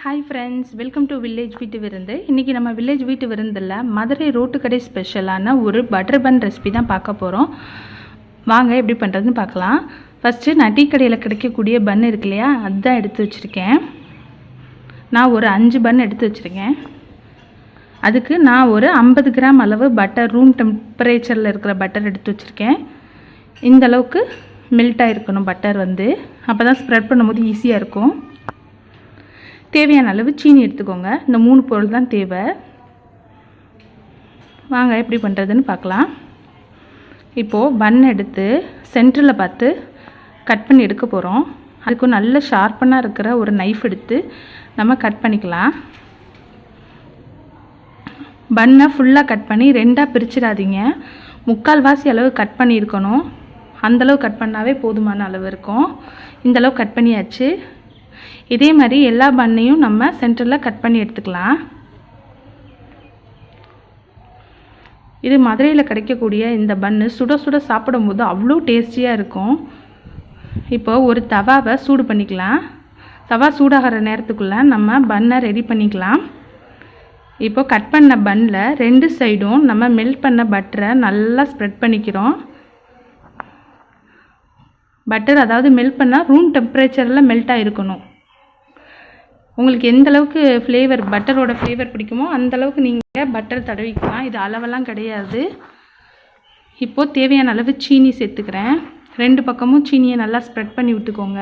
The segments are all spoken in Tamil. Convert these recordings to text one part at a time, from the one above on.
Hi friends welcome to village வீட்டு விருந்து. இன்றைக்கி நம்ம வில்லேஜ் வீட்டு விருந்தில் மதுரை ரோட்டு கடை ஸ்பெஷலான ஒரு பட்டர் பன் ரெசிபி தான் பார்க்க போகிறோம் வாங்க எப்படி பண்ணுறதுன்னு பார்க்கலாம். ஃபஸ்ட்டு நான் டீ கடையில் கிடைக்கக்கூடிய பன் இருக்கு இல்லையா அதுதான் எடுத்து வச்சுருக்கேன். நான் ஒரு அஞ்சு பன் எடுத்து வச்சுருக்கேன். அதுக்கு நான் ஒரு ஐம்பது கிராம் அளவு பட்டர் ரூம் டெம்பரேச்சரில் இருக்கிற பட்டர் எடுத்து வச்சுருக்கேன். இந்தளவுக்கு மெல்ட் ஆகிருக்கணும் பட்டர் வந்து. அப்போ தான் ஸ்ப்ரெட் பண்ணும்போது ஈஸியாக இருக்கும். தேவையான அளவு சீனி எடுத்துக்கோங்க. இந்த மூணு பொருள் தான் தேவை. வாங்க எப்படி பண்ணுறதுன்னு பார்க்கலாம். இப்போது பன் எடுத்து சென்டரில் பார்த்து கட் பண்ணி எடுக்க போகிறோம் அதுக்கு நல்ல ஷார்ப்பனாக இருக்கிற ஒரு நைஃப் எடுத்து நம்ம கட் பண்ணிக்கலாம். பன்னை ஃபுல்லாக கட் பண்ணி ரெண்டாக பிரிச்சிடாதீங்க. முக்கால்வாசி அளவு கட் பண்ணியிருக்கணும். அந்தளவு கட் பண்ணாவே போதுமான அளவு இருக்கும். இந்தளவு கட் பண்ணியாச்சு. இதே மாதிரி எல்லா பண்ணையும் நம்ம சென்டரில் கட் பண்ணி எடுத்துக்கலாம். இது மதுரையில் கிடைக்கக்கூடிய இந்த பன்னு சுட சுட சாப்பிடும்போது அவ்வளோ டேஸ்டியாக இருக்கும். இப்போ ஒரு தவாவை சூடு பண்ணிக்கலாம். தவா சூடாகிற நேரத்துக்குள்ளே நம்ம பன்னை ரெடி பண்ணிக்கலாம். இப்போ கட் பண்ண பன்னில் ரெண்டு சைடும் நம்ம மெல்ட் பண்ண பட்டரை நல்லா ஸ்ப்ரெட் பண்ணிக்கிறோம். பட்டர் அதாவது மெல்ட் பண்ணால் ரூம் டெம்பரேச்சரில் மெல்ட் ஆகிருக்கணும் உங்களுக்கு எந்த அளவுக்கு ஃப்ளேவர் பட்டரோட ஃப்ளேவர் பிடிக்குமோ அந்த அளவுக்கு நீங்கள் பட்டர் தடவிக்கலாம். இது அளவெல்லாம் கிடையாது. இப்போது தேவையான அளவு சீனி சேர்த்துக்கிறேன். ரெண்டு பக்கமும் சீனியை நல்லா ஸ்ப்ரெட் பண்ணி விட்டுக்கோங்க.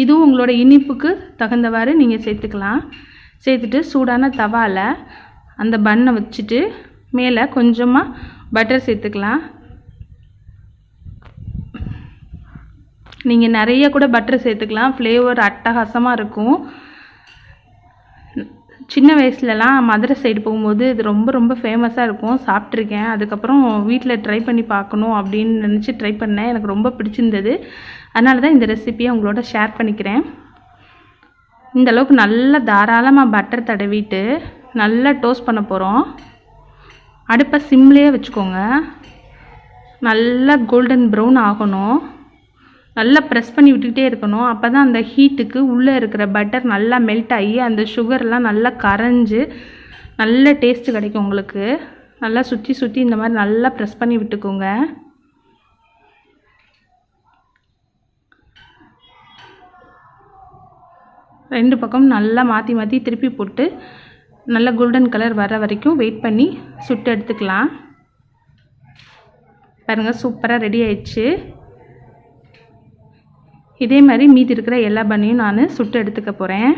இதுவும் உங்களோட இனிப்புக்கு தகுந்தவாறு நீங்கள் சேர்த்துக்கலாம். சேர்த்துட்டு சூடான தவாவில் அந்த பண்ணை வச்சுட்டு மேலே கொஞ்சமாக பட்டர் சேர்த்துக்கலாம். நீங்கள் நிறைய கூட பட்டர் சேர்த்துக்கலாம். ஃப்ளேவர் அட்டகாசமாக இருக்கும். சின்ன வயசுலலாம் மதுரை சைடு போகும்போது இது ரொம்ப ரொம்ப ஃபேமஸாக இருக்கும். சாப்பிட்ருக்கேன் அதுக்கப்புறம் வீட்டில் ட்ரை பண்ணி பார்க்கணும் அப்படின்னு நினச்சி ட்ரை பண்ணேன். எனக்கு ரொம்ப பிடிச்சிருந்தது. அதனால தான் இந்த ரெசிப்பியை உங்களோட ஷேர் பண்ணிக்கிறேன். இந்த அளவுக்கு நல்லா தாராளமாக பட்டர் தடவிட்டு நல்லா டோஸ்ட் பண்ண போகிறோம் அடுப்பை சிம்லேயே வச்சுக்கோங்க. நல்லா கோல்டன் ப்ரௌன் ஆகணும். நல்லா ப்ரெஸ் பண்ணி விட்டுக்கிட்டே இருக்கணும். அப்போ தான் அந்த ஹீட்டுக்கு உள்ளே இருக்கிற பட்டர் நல்லா மெல்ட் ஆகி அந்த சுகர்லாம் நல்லா கரைஞ்சி நல்ல டேஸ்ட்டு கிடைக்கும் உங்களுக்கு. நல்லா சுற்றி சுற்றி இந்த மாதிரி நல்லா ப்ரெஸ் பண்ணி விட்டுக்கோங்க. ரெண்டு பக்கம் நல்லா மாற்றி மாற்றி திருப்பி போட்டு நல்ல கோல்டன் கலர் வர வரைக்கும் வெயிட் பண்ணி சுட்டு எடுத்துக்கலாம். பாருங்கள் சூப்பராக ரெடி ஆயிடுச்சு. இதே மாதிரி மீதி இருக்கிற எல்லா பன்னையும் நான் சுட்டு எடுத்துக்க போகிறேன்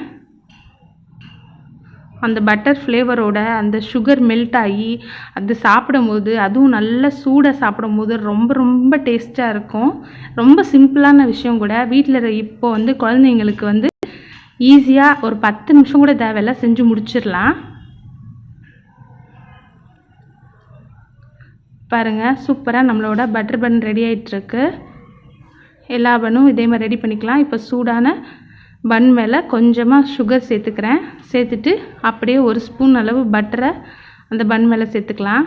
அந்த பட்டர் ஃப்ளேவரோட அந்த சுகர் மெல்ட் ஆகி அது சாப்பிடும்போது அதுவும் நல்ல சூடாக சாப்பிடும்போது ரொம்ப ரொம்ப டேஸ்ட்டாக இருக்கும். ரொம்ப சிம்பிளான விஷயம் கூட. வீட்டில் இப்போ வந்து குழந்தைங்களுக்கு வந்து ஈஸியாக ஒரு பத்து நிமிஷம் கூட தேவையில்ல செஞ்சு முடிச்சிடலாம். பாருங்கள் சூப்பராக நம்மளோட பட்டர் பன் ரெடி ஆகிட்டுருக்கு எல்லா பனும் இதே மாதிரி ரெடி பண்ணிக்கலாம். இப்போ சூடான பன் மேலே கொஞ்சமாக சுகர் சேர்த்துக்கிறேன். சேர்த்துட்டு அப்படியே ஒரு ஸ்பூன் அளவு பட்டரை அந்த பன் மேலே சேர்த்துக்கலாம்.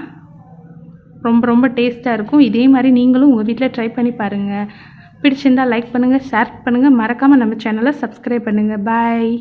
ரொம்ப ரொம்ப டேஸ்ட்டாக இருக்கும். இதே மாதிரி நீங்களும் உங்கள் வீட்டில் ட்ரை பண்ணி பாருங்கள் பிடிச்சிருந்தால் லைக் பண்ணுங்கள் ஷேர் பண்ணுங்கள் மறக்காமல் நம்ம சேனலை சப்ஸ்கிரைப் பண்ணுங்கள் பாய்